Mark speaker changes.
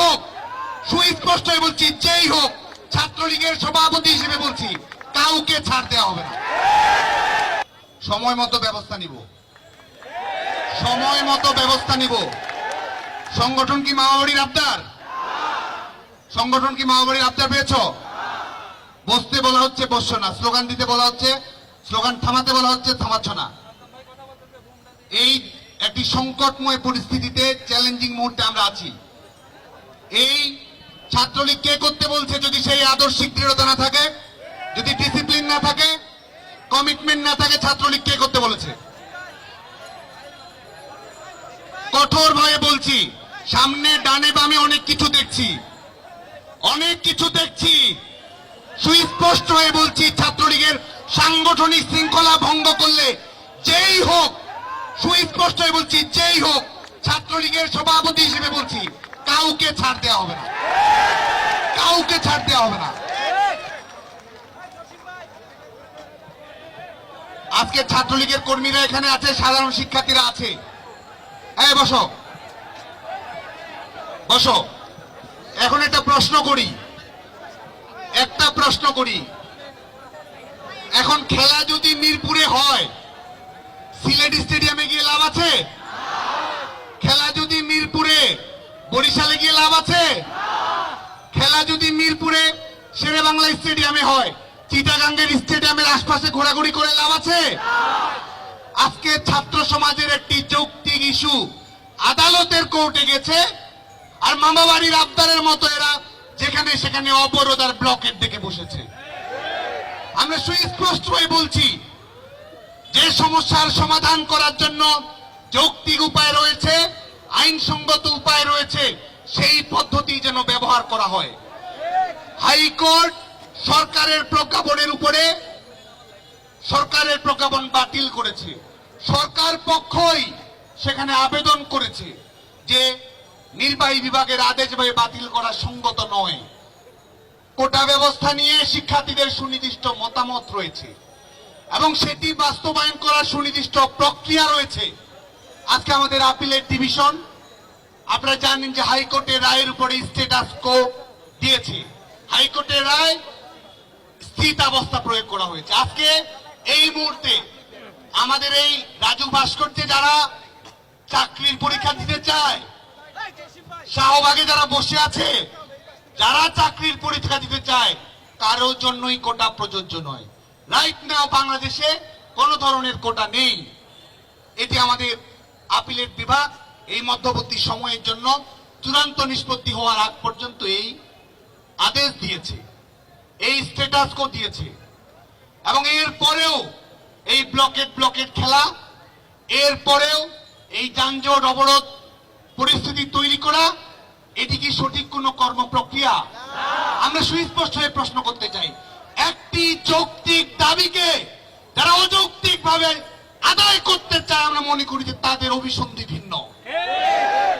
Speaker 1: হোক সুস্পষ্ট বলছি, যেই হোক, ছাত্রলীগের সভাপতি হিসেবে বলছি, কাউকে ছাড় দেওয়া হবে না। সময় মতো ব্যবস্থা নিব। সময় মতো ব্যবস্থা নিব। সংগঠন কি মামাবাড়ির আবদার? সংগঠন কি মামাবাড়ির আবদার পেয়েছ? বসতে বলা হচ্ছে, বসছো না। স্লোগান দিতে বলা হচ্ছে, স্লোগান থামাতে বলা হচ্ছে, থামাচ্ছ না। এই একটি সংকটময় পরিস্থিতিতে চ্যালেঞ্জিং মুহূর্তে আমরা আছি। এই ছাত্রলীগ কে করতে বলছে যদি সেই আদর্শিক দৃঢ়তা না থাকে? যদি ডিসিপ্লিন না থাকে? কমিটমেন্ট না থাকে, ছাত্রলীগ কে করতে বলেছে? কঠোর ভাবে বলছি, সামনে ডানে বামে অনেক কিছু দেখছি। অনেক কিছু দেখছি। সুস্পষ্ট হয়ে বলছি, ছাত্রলীগের সাংগঠনিক শৃঙ্খলা ভঙ্গ করলে যেই হোক, সুস্পষ্ট হয়ে বলছি, যেই হোক, ছাত্রলীগের সভাপতি হিসেবে বলছি কাউকে ছাড় দেওয়া হবে না। কাউকে ছাড় দেওয়া হবে না। আজকে ছাত্রলীগের কর্মীরা এখানে আছে, সাধারণ শিক্ষার্থীরা আছে। হ্যাঁ বসো। বসো। এখন একটা প্রশ্ন করি। একটা প্রশ্ন করি। এখন খেলা যদি মিরপুরে হয়, সিলেট স্টেডিয়ামে গিয়ে লাভ আছে খেলা যদি মিরপুরে বরিশালে গিয়ে লাভ আছে? খেলা যদি মিরপুরে শেরে বাংলা স্টেডিয়ামে হয়, চিটাগাঙ্গের স্টেডিয়ামের আশপাশে ঘোরাঘুরি করে লাভ আছে? আজকে ছাত্র সমাজের একটি যৌক্তিক ইস্যু, আদালতের কোর্টে গেছে, আর মামাবাড়ির আবদারের মতো এরা যেখানে সেখানে অবরোধ আর ব্লকের দিকে বসেছে। আমরা সুস্পষ্ট হয়ে বলছি, যে সমস্যার সমাধান করার জন্য যৌক্তিক উপায় রয়েছে আইনসঙ্গত উপায় রয়েছে, সেই পদ্ধতি যেন ব্যবহার করা হয়। হাইকোর্ট সরকারের প্রজ্ঞাপনের উপরে সরকারের প্রজ্ঞাপন বাতিল করেছে। সরকার পক্ষই সেখানে আবেদন করেছে যে নির্বাহী বিভাগের আদেশ ভাবে বাতিল করা সঙ্গত নয়। কোটা ব্যবস্থা নিয়ে শিক্ষার্থীদের সুনির্দিষ্ট মতামত রয়েছে এবং সেটি বাস্তবায়ন করার সুনির্দিষ্ট প্রক্রিয়া রয়েছে। আজকে আমাদের আপিলের ডিভিশন আপনারা জানেন যে হাইকোর্টের রায়ের উপরে স্টেটাস কো দিয়েছে। হাইকোর্টের রায় স্থিতাবস্থা প্রয়োগ করা হয়েছে। আজকে এই মুহূর্তে আমাদের এই রাজু ভাস্কর্যে যারা চাকরির পরীক্ষা দিতে চায়, শাহবাগে যারা বসে আছে, যারা চাকরির পরীক্ষা দিতে চায়, কারোর জন্যই কোটা প্রযোজ্য নয়। রাইট নাও বাংলাদেশে কোন ধরনের কোটা নেই। এটি আমাদের আপিলের বিভাগ। এই মধ্যবর্তী সময়ের জন্য চূড়ান্ত নিষ্পত্তি হওয়ার আগ পর্যন্ত এই আদেশ দিয়েছে, এই স্ট্যাটাস কো দিয়েছে। এবং এর পরেও এই ব্লকেট ব্লকেট খেলা, এর পরেও এই যানজট অবরোধ পরিস্থিতি তৈরি করা, এটি কি সঠিক কোনো কর্ম প্রক্রিয়া? আমরা সুস্পষ্ট হয়ে প্রশ্ন করতে চাই, একটি যৌক্তিক দাবিকে যারা অযৌক্তিক ভাবে আদায় করতে চায়, আমরা মনে করি যে তাদের অভিসন্ধি ভিন্ন। イ！